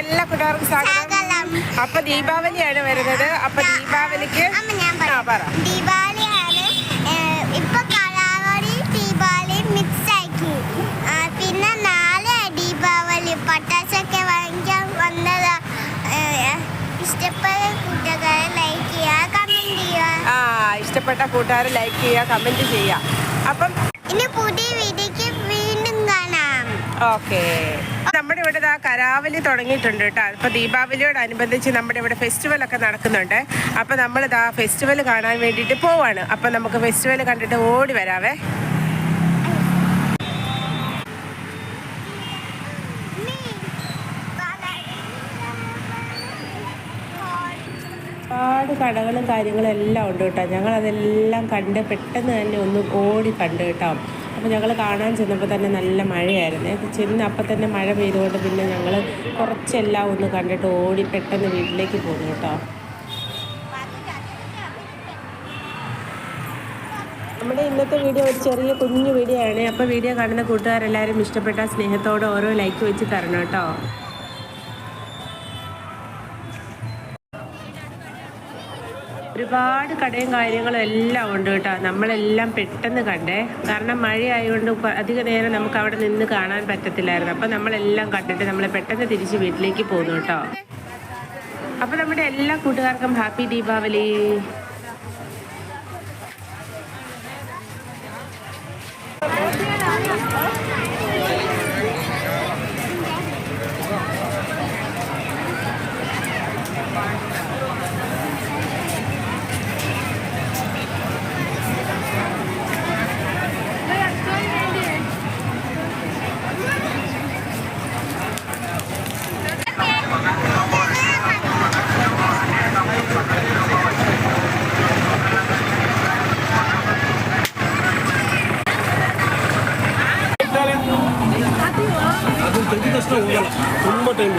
എല്ലാ കൂട്ടുകാർക്കും സ്വാഗതം. അപ്പൊ ദീപാവലിയാണ് വരുന്നത്. അപ്പൊ ദീപാവലിക്ക് പറ. പറയാം. ദീപാവലിയാണ് ഏഹ്, ഇപ്പൊ കലാവളി ദീപാവലി മിക്സ് ആക്കി. പിന്നെ നാളെ ദീപാവലി. വാങ്ങിക്കാൻ വന്നതാ. ഇഷ്ടപ്പെട്ട കൂട്ടുകാരെ ലൈക്ക് ചെയ്യുക കമന്റ് ചെയ്യുക. ആ ഇഷ്ടപ്പെട്ട കൂട്ടുകാർ ലൈക്ക് ചെയ്യുക കമന്റ് ചെയ്യുക. അപ്പം ഇനി പുതിയ ഓക്കെ. നമ്മുടെ ഇവിടെ ആ കരാവലി തുടങ്ങിയിട്ടുണ്ട് കേട്ടോ. അപ്പോൾ ദീപാവലിയോടനുബന്ധിച്ച് നമ്മുടെ ഇവിടെ ഫെസ്റ്റിവൽ ഒക്കെ നടക്കുന്നുണ്ട്. അപ്പൊ നമ്മൾ ഇതാ ഫെസ്റ്റിവൽ കാണാൻ വേണ്ടിയിട്ട് പോവാണ്. അപ്പൊ നമുക്ക് ഫെസ്റ്റിവൽ കണ്ടിട്ട് ഓടി വരാവേ. ഒരുപാട് കടകളും കാര്യങ്ങളും എല്ലാം ഉണ്ട് കേട്ടോ. ഞങ്ങളതെല്ലാം കണ്ട് പെട്ടെന്ന് തന്നെ ഒന്ന് ഓടി കണ്ടു കേട്ടോ. അപ്പോൾ ഞങ്ങൾ കാണാൻ ചെന്നപ്പോൾ തന്നെ നല്ല മഴയായിരുന്നു. ചെന്ന് അപ്പം തന്നെ മഴ പെയ്തുകൊണ്ട് പിന്നെ ഞങ്ങൾ കുറച്ചെല്ലാം ഒന്ന് കണ്ടിട്ട് ഓടി പെട്ടെന്ന് വീട്ടിലേക്ക് പോന്നു കേട്ടോ. നമ്മുടെ ഇന്നത്തെ വീഡിയോ ഒരു ചെറിയ കുഞ്ഞു വീഡിയോ ആണ്. അപ്പോൾ വീഡിയോ കാണുന്ന കൂട്ടുകാരെല്ലാവരും ഇഷ്ടപ്പെട്ട സ്നേഹത്തോടെ ഓരോ ലൈക്ക് വെച്ച് തരണം കേട്ടോ. ഒരുപാട് കടയും കാര്യങ്ങളും എല്ലാം ഉണ്ട് കേട്ടോ. നമ്മളെല്ലാം പെട്ടെന്ന് കണ്ടേ. കാരണം മഴയായതുകൊണ്ട് ആയതുകൊണ്ട് അധിക നേരം നമുക്ക് അവിടെ നിന്ന് കാണാൻ പറ്റത്തില്ലായിരുന്നു. അപ്പം നമ്മളെല്ലാം കണ്ടിട്ട് നമ്മൾ പെട്ടെന്ന് തിരിച്ച് വീട്ടിലേക്ക് പോന്നു കേട്ടോ. അപ്പം നമ്മുടെ എല്ലാ കൂട്ടുകാർക്കും ഹാപ്പി ദീപാവലി. டேஸ்ட்டாக ஊறலாம் ரொம்ப டைம்